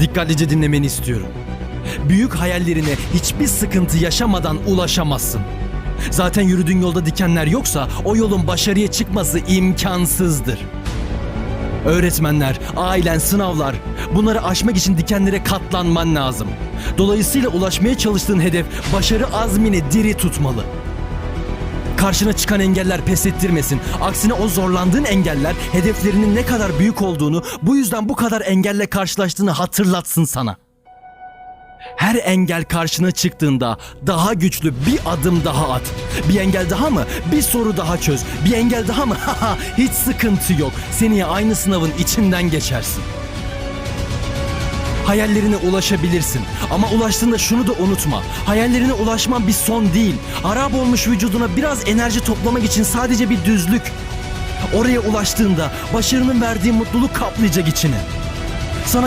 Dikkatlice dinlemeni istiyorum. Büyük hayallerine hiçbir sıkıntı yaşamadan ulaşamazsın. Zaten yürüdüğün yolda dikenler yoksa o yolun başarıya çıkması imkansızdır. Öğretmenler, ailen, sınavlar bunları aşmak için dikenlere katlanman lazım. Dolayısıyla ulaşmaya çalıştığın hedef başarı azmini diri tutmalı. Karşına çıkan engeller pes ettirmesin. Aksine o zorlandığın engeller hedeflerinin ne kadar büyük olduğunu, bu yüzden bu kadar engelle karşılaştığını hatırlatsın sana. Her engel karşına çıktığında daha güçlü bir adım daha at. Bir engel daha mı? Bir soru daha çöz. Bir engel daha mı? Hiç sıkıntı yok. Seneye aynı sınavın içinden geçersin. Hayallerine ulaşabilirsin. Ama ulaştığında şunu da unutma. Hayallerine ulaşman bir son değil. Harap olmuş vücuduna biraz enerji toplamak için sadece bir düzlük. Oraya ulaştığında başarının verdiği mutluluk kaplayacak içini. Sana